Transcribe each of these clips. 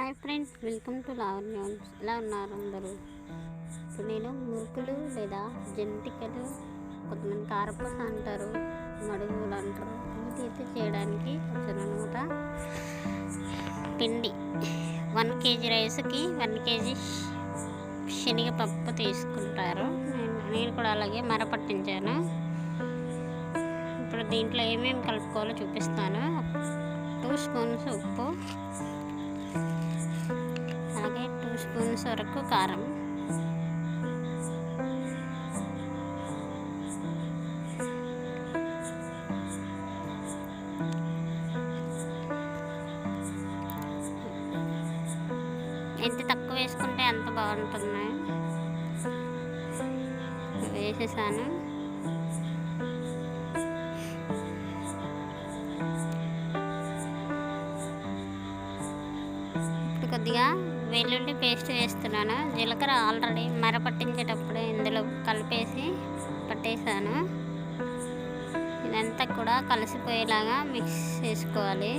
Hi friends welcome to లావర్ news. ఎలా ఉన్నారు అందరూ? ఇప్పుడు నేను మురుకులు లేదా జంతికలు కొంతమంది కారపూస అంటారు మడుగులు అంటారు. వీటి అయితే చేయడానికి వచ్చాను పిండి. వన్ కేజీ రైస్కి వన్ కేజీ శనగపప్పు తీసుకుంటారు. నేను నేను కూడా అలాగే మరపట్టించాను. ఇప్పుడు దీంట్లో ఏమేమి కలుపుకోవాలో చూపిస్తాను. టూ స్పూన్స్ ఉప్పు వరకు కారం. ఎంత తక్కువ వేసుకుంటే అంత బాగుంటుంది. వేసేసాను. వేస్తున్నాను. జీలకర్ర ఆల్రెడీ మర పట్టించేటప్పుడు ఇందులో కలిపేసి పట్టేసాను ఇదంతా కూడా కలిసిపోయేలాగా మిక్స్ చేసుకోవాలి.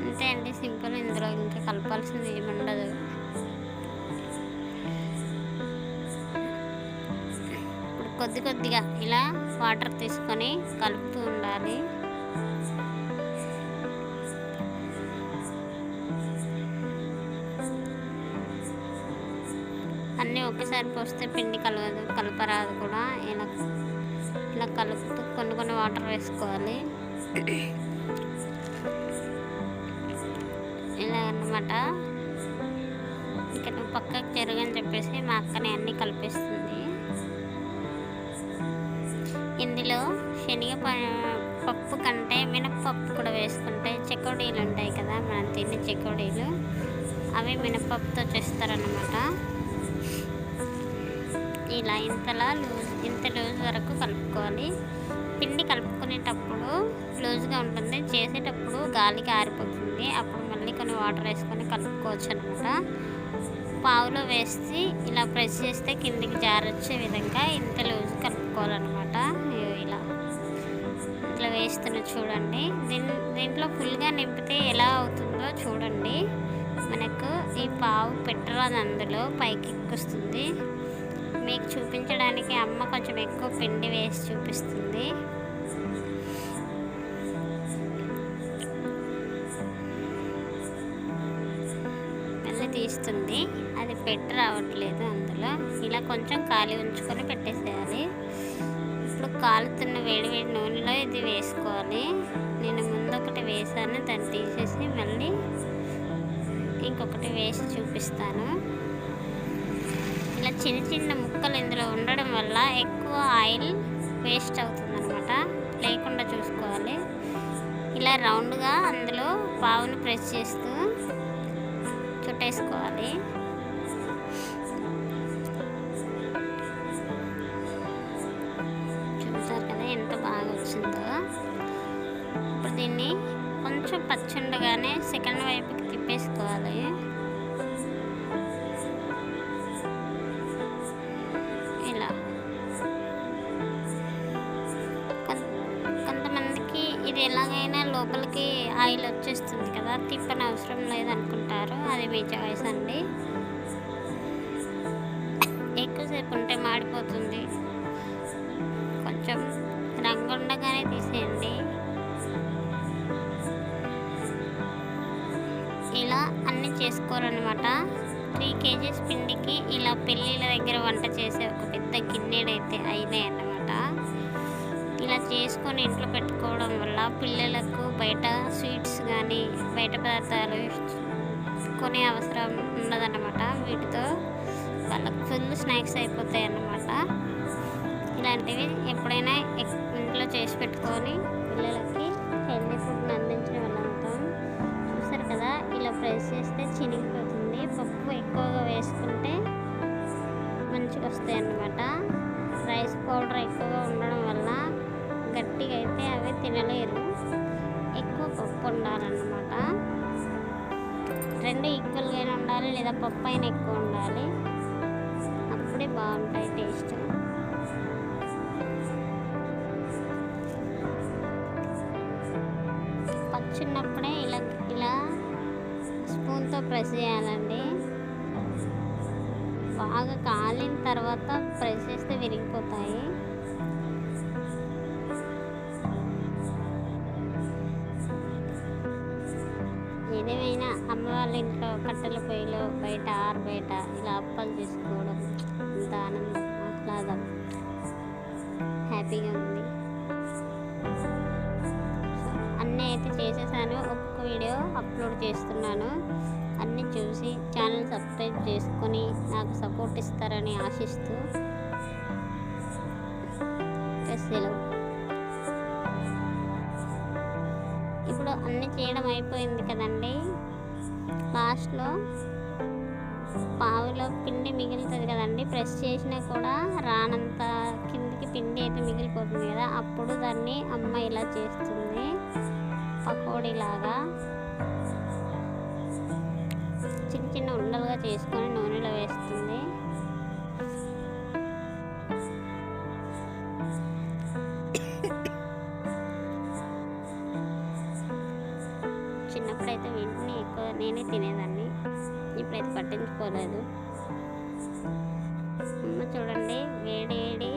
అంతే అండి సింపుల్. ఇందులో ఇంకా కలపాల్సింది ఏమి ఉండదు ఇప్పుడు కొద్ది కొద్దిగా ఇలా వాటర్ తీసుకొని కలుపుతూ ఉండాలి. అన్నీ ఒకేసారి పోస్తే పిండి కలవదు కలపరాదు కూడా. ఇలా ఇలా కలుపుతూ కొన్ని కొన్ని వాటర్ వేసుకోవాలి. ఇలా అన్నమాట. ఇక్కడ పక్కకి పక్కకు చెప్పేసి మా అక్కనే అన్నీ కలిపిస్తుంది. ఇందులో శనగ పప్పు కంటే మినప్పప్పు కూడా వేసుకుంటే చెకోడీలు ఉంటాయి కదా మనం తినే చెకోడీలు. అవి మినపప్పుతో చేస్తారన్నమాట. ఇలా ఇంతలా లూజ్ ఇంత లూజ్ వరకు కలుపుకోవాలి. పిండి కలుపుకునేటప్పుడు లూజ్గా ఉంటుంది. చేసేటప్పుడు గాలికి ఆరిపోతుంది. అప్పుడు మళ్ళీ కొన్ని వాటర్ వేసుకొని కలుపుకోవచ్చు అనమాట పావులో వేసి ఇలా ప్రెస్ చేస్తే కిందికి జారొచ్చే విధంగా ఇంత లూజ్ కలుపుకోవాలన్నమాట ఇలా. ఇట్లా వేస్తున్న చూడండి. దీని దీంట్లో ఫుల్గా నింపితే ఎలా అవుతుందో చూడండి. మనకు ఈ పావు పెట్టరాదు అందులో. పైకి ఎక్కుస్తుంది. మీకు చూపించడానికి అమ్మ కొంచెం ఎక్కువ పిండి వేసి చూపిస్తుంది. మళ్ళీ తీస్తుంది. అది పెట్టి రావట్లేదు అందులో. ఇలా కొంచెం ఖాళీ ఉంచుకొని పెట్టేసేయాలి. ఇప్పుడు కాలుతున్న వేడి వేడి నూనెలో ఇది వేసుకోవాలి. నేను ముందు ఒకటి వేసాను దాన్ని తీసేసి మళ్ళీ ఇంకొకటి వేసి చూపిస్తాను. చిన్న చిన్న ముక్కలు ఇందులో ఉండడం వల్ల ఎక్కువ ఆయిల్ వేస్ట్ అవుతుంది అనమాట లేకుండా చూసుకోవాలి. ఇలా రౌండ్గా అందులో పావును ప్రెస్ చేస్తూ చుట్టేసుకోవాలి. చూసారు కదా ఎంత బాగా వచ్చిందో. ఇప్పుడు దీన్ని కొంచెం పచ్చుండగానే సెకండ్ వైపుకి తిప్పేసుకోవాలి. ఎలాగైనా లోపలికి ఆయిల్ వచ్చేస్తుంది కదా తిప్పని అవసరం లేదనుకుంటారు. అది మీ చాయిస్ అండి. ఎక్కువసేపు ఉంటే మాడిపోతుంది. కొంచెం రంగు ఉండగానే తీసేయండి. ఇలా అన్నీ చేసుకోరనమాట త్రీ కేజీస్ పిండికి ఇలా పెళ్ళిళ్ళ దగ్గర వంట చేసే ఒక పెద్ద గిన్నెడైతే అయినాయి అన్నమాట చేసుకొని ఇంట్లో పెట్టుకోవడం వల్ల పిల్లలకు బయట స్వీట్స్ కానీ బయట పదార్థాలు కొనే అవసరం ఉండదన్నమాట. వీటితో వాళ్ళకి ఫుల్ స్నాక్స్ అయిపోతాయి అన్నమాట. ఇలాంటివి ఎప్పుడైనా ఇంట్లో చేసి పెట్టుకొని పిల్లలకి హెల్దీ ఫుడ్ని అందించిన వాళ్ళం చూసారు కదా ఇలా ప్రెస్ చేస్తే చినిగిపోతుంది. పప్పు ఎక్కువగా వేసుకుంటే మంచిగా వస్తాయి అన్నమాట రైస్ పౌడర్ ఎక్కువగా అయితే ఎక్కువ పప్పు ఉండాలన్నమాట. రెండు ఈక్వల్గా ఉండాలి లేదా పప్పు అయినా ఎక్కువ ఉండాలి. అప్పుడే బాగుంటాయి టేస్ట్ పచ్చున్నప్పుడే ఇలా ఇలా స్పూన్తో ప్రెస్ చేయాలండి. బాగా కాలిన తర్వాత ప్రెస్ చేస్తే విరిగిపోతాయి. వాళ్ళ ఇంట్లో కట్టెల పొయ్యిలో బయట ఆరు బయట ఇలా అప్పాలు చేసుకోవడం అంత ఆనందం ఆహ్లాదం హ్యాపీగా ఉంది. అన్నీ అయితే చేసేసాను. ఒక్క వీడియో అప్లోడ్ చేస్తున్నాను. అన్నీ చూసి ఛానల్ సబ్స్క్రైబ్ చేసుకొని నాకు సపోర్ట్ ఇస్తారని ఆశిస్తూ సెలవు ఇప్పుడు అన్నీ చేయడం అయిపోయింది కదండి? లాస్ట్లో పావులో పిండి మిగులుతుంది కదండి. ప్రెస్ చేసినా కూడా రానంత కిందికి పిండి అయితే మిగిలిపోతుంది కదా. అప్పుడు దాన్ని అమ్మ ఇలా చేస్తుంది. పకోడీలాగా చిన్న చిన్న ఉండలుగా చేసుకొని నూనెలో వేస్తుంది అయితే వీటిని ఎక్కువ నేనే తినేదాన్ని. ఇప్పుడైతే పట్టించుకోలేదు. అమ్మ చూడండి వేడి వేడి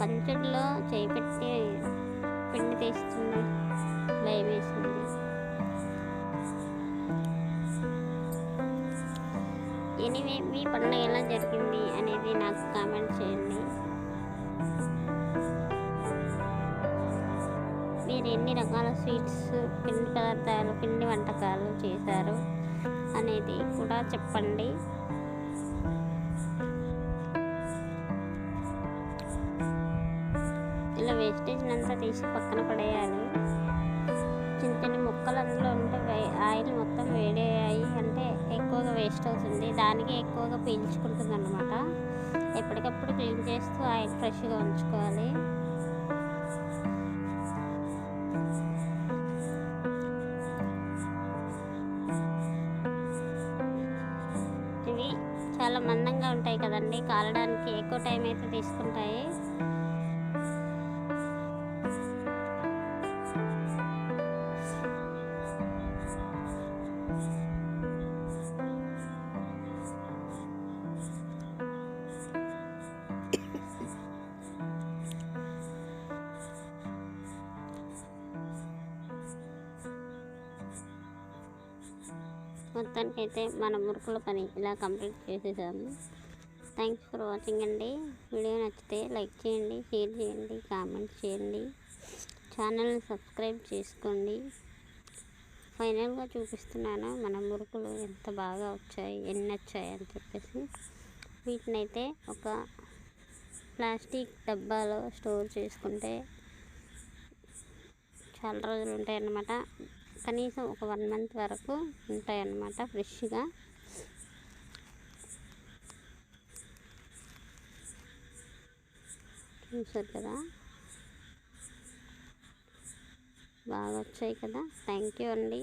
కంచెట్లో చేయి పెట్టి పిండి తీస్తుంది. లైవ్ వేసింది. ఎనీవే మీ పండుగ ఎలా జరిగింది అనేది నాకు కామెంట్ చేయండి. మీరు ఎన్ని రకాల స్వీట్స్ పిండి పదార్థాలు పిండి వంటకాలు చేశారు అనేది కూడా చెప్పండి. ఇలా వేస్టేజ్ అంతా తీసి పక్కన పడేయాలి. చిన్న చిన్న ముక్కలు అందులో ఉంటే ఆయిల్ మొత్తం వేడి అంటే ఎక్కువగా వేస్ట్ అవుతుంది. దానికి ఎక్కువగా పీల్చుకుంటుంది అనమాట ఎప్పటికప్పుడు క్లీన్ చేస్తూ ఆయిల్ ఫ్రెష్గా ఉంచుకోవాలి. మందంగా ఉంటాయి కదండి. కాలడానికి ఎక్కువ టైం అయితే తీసుకుంటాయి. మొత్తానికైతే మన మురుకుల పని ఇలా కంప్లీట్ చేసేసాము. థ్యాంక్స్ ఫర్ వాచింగ్ అండి. వీడియో నచ్చితే లైక్ చేయండి షేర్ చేయండి కామెంట్ చేయండి. ఛానల్ని సబ్స్క్రైబ్ చేసుకోండి. ఫైనల్గా చూపిస్తున్నాను మన మురుకులు ఎంత బాగా వచ్చాయి ఎన్ని వచ్చాయి అని చెప్పేసి. వీటినైతే ఒక ప్లాస్టిక్ డబ్బాలో స్టోర్ చేసుకుంటే చాలా రోజులు ఉంటాయి అన్నమాట కనీసం ఒక వన్ మంత్ వరకు ఉంటాయన్నమాట ఫ్రెష్గా. చూసారు కదా? బాగా వచ్చాయి కదా. థ్యాంక్ యూ అండి.